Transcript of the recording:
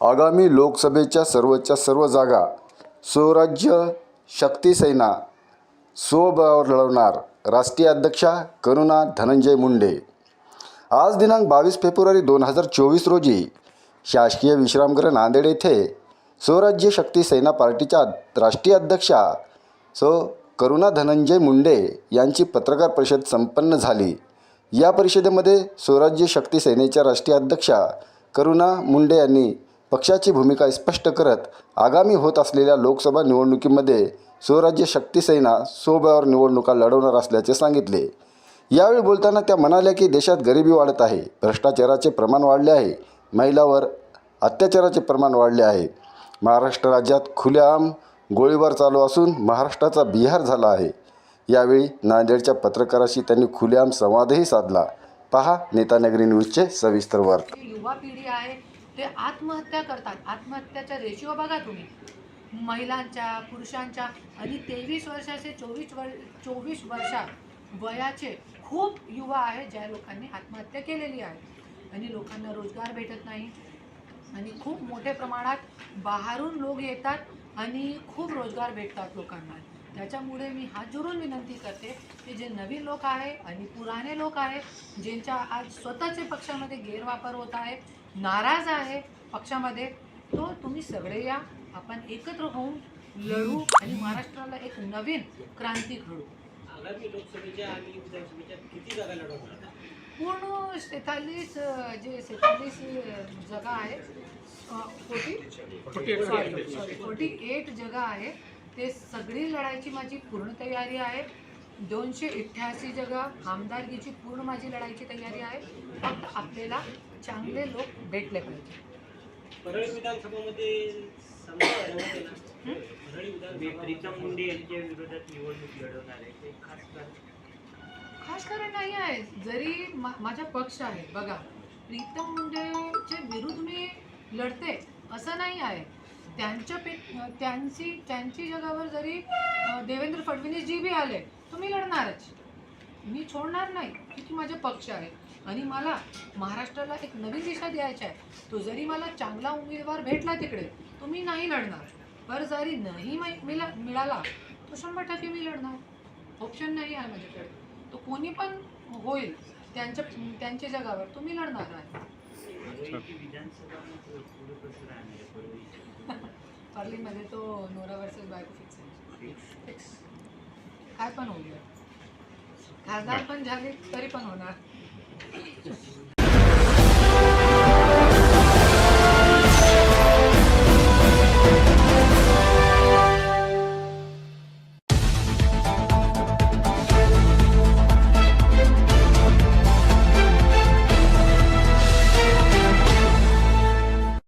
आगामी लोकसभेच्या सर्वच्या सर्व जागा स्वराज्य शक्तीसेना स्वबळावर लढवणार राष्ट्रीय अध्यक्षा करुणा धनंजय मुंडे. आज दिनांक बावीस फेब्रुवारी दोन हजार चोवीस रोजी शासकीय विश्रामगृह नांदेड येथे स्वराज्य शक्ती सेना पार्टीच्या राष्ट्रीय अध्यक्षा स करुणा धनंजय मुंडे यांची पत्रकार परिषद संपन्न झाली. या परिषदेमध्ये स्वराज्य शक्ती सेनेच्या राष्ट्रीय अध्यक्षा करुणा मुंडे यांनी पक्षाची भूमिका स्पष्ट करत आगामी होत असलेल्या लोकसभा निवडणुकीमध्ये स्वराज्य शक्ती सेना स्वबळावर निवडणुका लढवणार असल्याचे सांगितले. यावेळी बोलताना त्या म्हणाल्या की देशात गरिबी वाढत आहे भ्रष्टाचाराचे प्रमाण वाढले आहे महिलावर अत्याचाराचे प्रमाण वाढले आहे. महाराष्ट्र राज्यात खुलेआम गोळीबार चालू असून महाराष्ट्राचा बिहार झाला आहे. यावेळी नांदेडच्या पत्रकाराशी त्यांनी खुलेआम संवादही साधला. पहा नेतानगरी न्यूजचे सविस्तर वर्त. युवा पिढी आहे ते आत्महत्या करतात. आत्महत्याचा रेशिओ बघा तुम्ही. महिलांच्या पुरुषांच्या आणि तेवीस वर्षाचे चोवीस वर चोवीस वर्षा वयाचे खूप युवा आहेत ज्या लोकांनी आत्महत्या केलेली आहे. आणि लोकांना रोजगार भेटत नाही. आणि खूप मोठ्या प्रमाणात बाहेरून लोक येतात आणि खूप रोजगार भेटतात लोकांना. त्याच्यामुळे मी हात जोडून विनंती करते की जे नवीन लोक आहे आणि पुराणे लोक आहे ज्यांच्या आज स्वतःचे पक्षामध्ये गैरवापर होत आहे नाराज आहे पक्षामध्ये तो तुम्ही सगळे या. आपण एकत्र होऊन लढू आणि महाराष्ट्राला एक नवीन क्रांती घडू आगामी लोकसभेच्या आणि विधानसभेच्या किती जागा लढवणार? पूर्ण सेतालीस जे सेतालीस जागा आहे फोर्टी सॉरी फोर्टी एट जागा आहे. ते सगळी लढायची माझी पूर्ण तयारी आहे. दोनशे अठ्ठ्याऐंशी जागा आमदारकीची पूर्ण माझी लढायची तयारी आहे. फक्त आपल्याला चांगले लोक भेटले पाहिजे. परळी विधानसभामध्ये समजा लढवत आहे ना परळी विधान प्रीतम मुंडे यांच्या विरोधात निवडणूक लढवणार आहे. ते खास कारण? खास कारण नाही आहे. जरी मा माझा पक्ष आहे बघा. प्रीतम मुंडेच्या विरुद्ध मी लढते असं नाही आहे. त्यांच्या पे त्यांची त्यांची जगावर जरी देवेंद्र फडणवीस जी बी आले तर मी लढणारच. मी छोडणार नाही. की माझे पक्ष आहे आणि मला महाराष्ट्राला एक नवीन दिशा द्यायची आहे. तो जरी मला चांगला उमेदवार भेटला तिकडे तो मी नाही लढणार. पर जरी नाही मिला मिळाला तो शंभर टक्के मी लढणार. ऑप्शन नाही आहे माझ्याकडे. तो कोणी पण होईल त्यांच्या त्यांच्या जगावर तो मी लढणार आहे पर्लीमध्ये तो नोरा वर्सेस बायको फिक्स आहे. फिक्स काय पण होईल खासदार पण झाले तरी पण होणार.